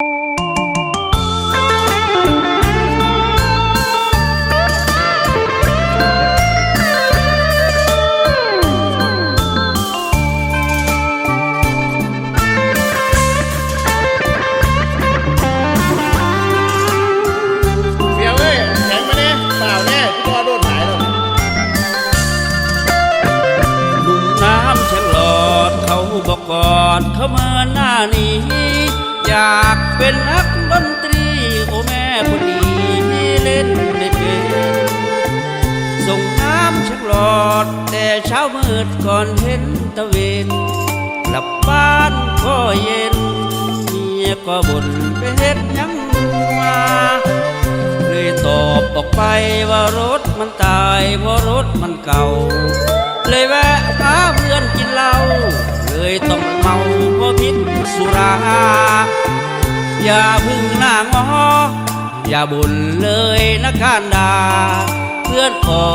เสียวเอ้ยแข็งมาเนี่ยเปล่าแน่ที่ตัวโดนหายแล้วหนุ่มน้ำฉันหลอดเขาบอกกอดเขามื่อหน้านี้ อยากเป็นนักดนตรี โอแม่คนนี้เล่นไม่เป็นส่งน้ำฉลอด แต่เช้ามืดก่อนเห็นตะเวนกลับบ้านก็เย็นเมียก็บ่นไปเฮ็ดยังมาเลยตอบออกไปว่ารถมันตายเพรารถมันเก่า เลยแวะหาเพื่อนกินเหล้าเลยต้องเมาเพราะพิษสุรา อย่าพึ่งหน้างออย่าบ่นเลยนะการดา เพื่อนออ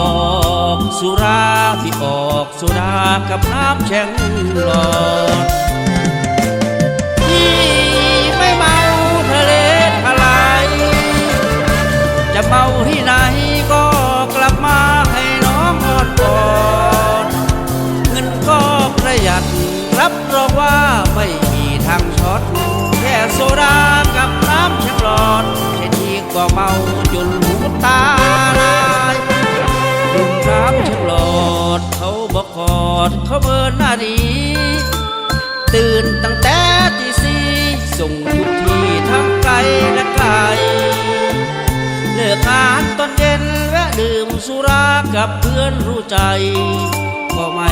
กสุราที่ออกสุรากับน้ำแข็งหลอดพี่ไม่เมาทะเลทลาย จะเมาที่ไหนก็กลับมาให้น้องอ่อนก่อนเงินก็ประหยัดรับรองว่าไม่มีทางช็อต โซดากับน้ำชักหลอดแค่นี้ก็เมาจนหูตาลายดื่มน้ำชักหลอดเขาบอกกอดเขาเบินหน้าดี ตื่นตั้งแต่ตีสี่ส่งทุกที่ทั้งไกลและไกลเลิกงานตอนเย็นแวะดื่มสุรากับเพื่อนรู้ใจ ก็ไม่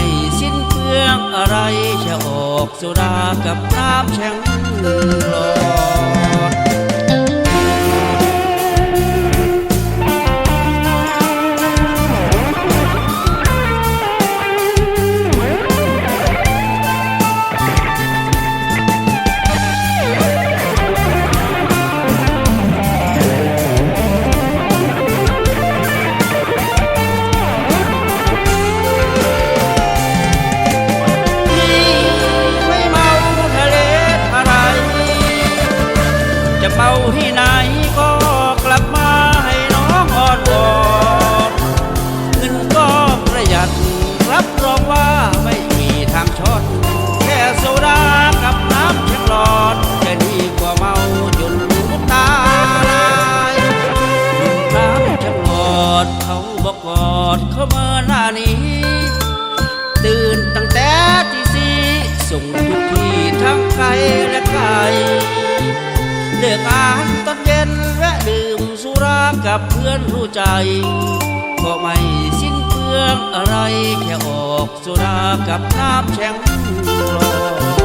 อะไรจะออกสุรากับน้ำแข็งลอย กงานตอนเย็นแวะดื่มสุรากับเพื่อนรู้ใจ ก็ไม่สิ้นเปลืองอะไรแค่ออกสุรากับน้ำแข็งลอ